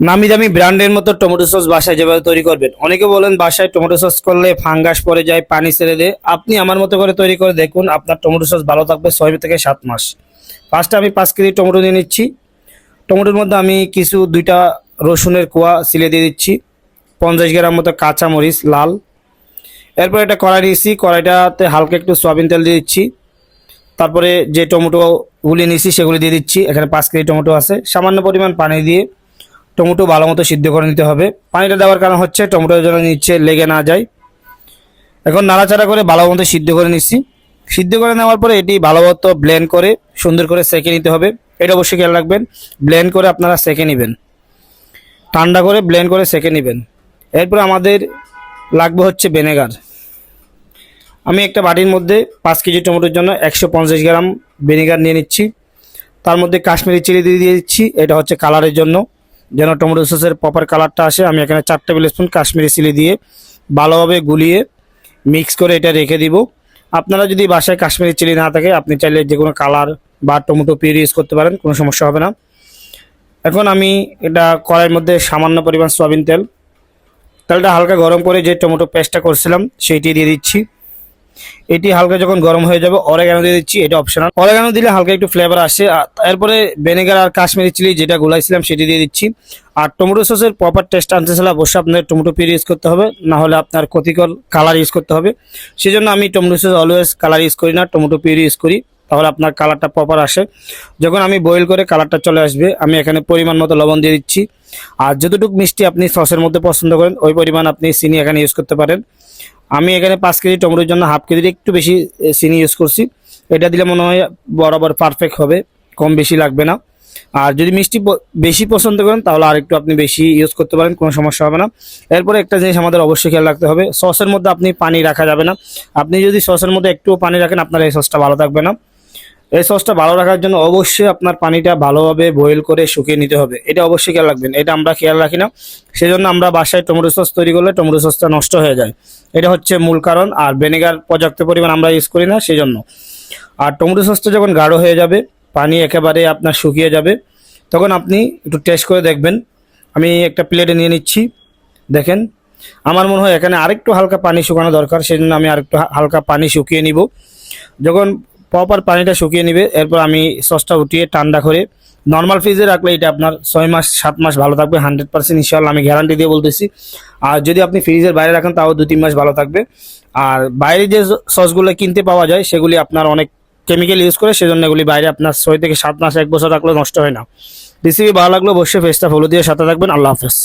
নামি দামি ব্র্যান্ডের মতো টমেটো সস বাসায় যেভাবে তৈরি করবেন। অনেকে বলেন বাসায় টমেটো সস করলে ফাঙ্গাস পড়ে যায়, পানি ছেড়ে দেয়। আপনি আমার মতো করে তৈরি করে দেখুন, আপনার টমেটো সস ভালো থাকবে ছয় থেকে সাত মাস। ফার্স্টে আমি পাঁচ কেজি টমেটো নিয়ে নিচ্ছি। টমেটোর মধ্যে আমি কিছু দুইটা রসুনের কোয়া সিলে দিয়ে দিচ্ছি। পঞ্চাশ গ্রাম মতো কাঁচা মরিচ লাল। এরপর একটা কড়াই নিয়েছি কড়াইটাতে হালকা একটু সয়াবিন তেল দিয়ে দিচ্ছি। তারপরে যে টমেটো গুলি নিয়েছি, সেগুলি দিয়ে দিচ্ছি। এখানে পাঁচ কেজি টমেটো আছে। সামান্য পরিমাণ পানি দিয়ে টমেটো ভালো মতো সিদ্ধ করে নিতে হবে। পানিটা দেওয়ার কারণ হচ্ছে টমেটো জন্য নিচে লেগে না যায়। এখন নাড়াচাড়া করে ভালো মতো সিদ্ধ করে নিচ্ছি। সিদ্ধ করে নেওয়ার পরে এটি ভালো মতো ব্লেন্ড করে সুন্দর করে সেঁকে নিতে হবে। এটা অবশ্যই খেয়াল রাখবেন ব্লেন্ড করে আপনারা সেঁকে নেবেন। ঠান্ডা করে ব্লেন্ড করে সেঁকে নেবেন। এরপর আমাদের লাগবে হচ্ছে ভিনেগার আমি একটা বাটির মধ্যে পাঁচ কেজি টমেটোর জন্য একশো পঞ্চাশ গ্রাম ভিনেগার নিয়ে নিচ্ছি। তার মধ্যে কাশ্মীরি চিলি দিয়ে দিয়ে দিচ্ছি। এটা হচ্ছে কালারের জন্য। যেন টমেটো সসের প্রপার কালারটা আসে, আমি এখানে চার টেবিল স্পুন কাশ্মীরি চিলি দিয়ে ভালোভাবে গুলিয়ে মিক্স করে এটা রেখে দিব। আপনারা যদি বাসায় কাশ্মীরি চিলি না থাকে, আপনি চাইলে যে কোনো কালার বা টমেটো পিউরি ইউজ করতে পারেন, কোনো সমস্যা হবে না। এখন আমি এটা কড়াইয়ের মধ্যে সামান্য পরিমাণ সয়াবিন তেল। তেলটা হালকা গরম করে যে টমেটো পেস্টটা করছিলাম, সেইটি দিয়ে দিচ্ছি। এটি হালকা যখন গরম হয়ে যাবে অরেগানো দিয়ে দিচ্ছি, এটা অপশনাল অরেগানো দিলে হালকা একটু ফ্লেভার আসে। তারপরে ভেনেগার আর কাশ্মীরি চিলি যেটা গোলাইছিলাম, সেটি দিয়ে দিচ্ছি। আর টমেটো সসের প্রপার টেস্ট আনতে চাইলে অবশ্যই আপনার টমেটো পিউরি ইউজ করতে হবে, না হলে আপনার ক্ষতিকর কালার ইউজ করতে হবে। সেজন্য আমি tomato sauce always colour use করি না টমেটো পিউরি ইউজ করি। তাহলে আপনার কালারটা প্রপার আসে। যখন আমি বয়েল করে কালারটা চলে আসবে, আমি এখানে পরিমাণ মতো লবণ দিয়ে দিচ্ছি। আর যতটুকু মিষ্টি আপনি সসের মধ্যে পছন্দ করেন, ওই পরিমাণ আপনি চিনি এখানে ইউজ করতে পারেন। আমি এখানে পাঁচ কেজি টমেটোর জন্য হাফ কেজির একটু বেশি চিনি ইউজ করছি। এটা দিলে মনে হয় বরাবর পারফেক্ট হবে, কম বেশি লাগবে না। আর যদি মিষ্টি বেশি পছন্দ করেন, তাহলে আর একটু আপনি বেশি ইউজ করতে পারেন, কোনো সমস্যা হবে না। এরপরে একটা জিনিস আমাদের অবশ্যই খেয়াল রাখতে হবে, সসের মধ্যে আপনি পানি রাখা যাবে না। আপনি যদি সসের মধ্যে একটু পানি রাখেন, আপনার এই সসটা ভালো থাকবে না। এই সসটা ভালো রাখার জন্য অবশ্যই আপনার পানিটা ভালোভাবে বয়েল করে শুকিয়ে নিতে হবে। এটা অবশ্যই খেয়াল রাখবেন। এটা আমরা খেয়াল রাখি না। সেজন্য আমরা বাসায় টমেটো সস তৈরি করলে টমেটো সসটা নষ্ট হয়ে যায়। এটা হচ্ছে মূল কারণ। আর ভিনেগার পর্যাপ্ত পরিমাণ আমরা ইউজ করি না, সেজন্য। আর টমেটো সসটা যখন গাঢ় হয়ে যাবে, পানি একেবারে আপনার শুকিয়ে যাবে, তখন আপনি একটু টেস্ট করে দেখবেন। আমি একটা প্লেটে নিয়ে নিচ্ছি। দেখেন, আমার মনে হয় এখানে আরেকটু হালকা পানি শুকানো দরকার, সেজন্য আমি আরেকটু হালকা পানি শুকিয়ে নিব। যখন প্রপার পানিটা শুকিয়ে নিবে। এরপর আমি সসটা উঠিয়ে ঠান্ডা করে নর্মাল ফ্রিজে রাখলে এটা আপনার ছয় মাস, সাত মাস ভালো থাকবে হান্ড্রেড পার্সেন্ট ইনশাল্লাহ আমি গ্যারান্টি দিয়ে বলতেছি। আর যদি আপনি ফ্রিজের বাইরে রাখেন তাও দু, তিন মাস ভালো থাকবে। আর বাইরে যে সসগুলো কিনতে পাওয়া যায়, সেগুলি আপনার অনেক কেমিক্যাল ইউজ করে, সেজন্য এগুলি বাইরে আপনার ছয় থেকে সাত মাস, এক বছর রাখলে নষ্ট হয় না। রেসিপি ভালো লাগল অবশ্যই ফেসটা ফলো দিয়ে সাথে থাকবেন। আল্লাহ হাফেজ।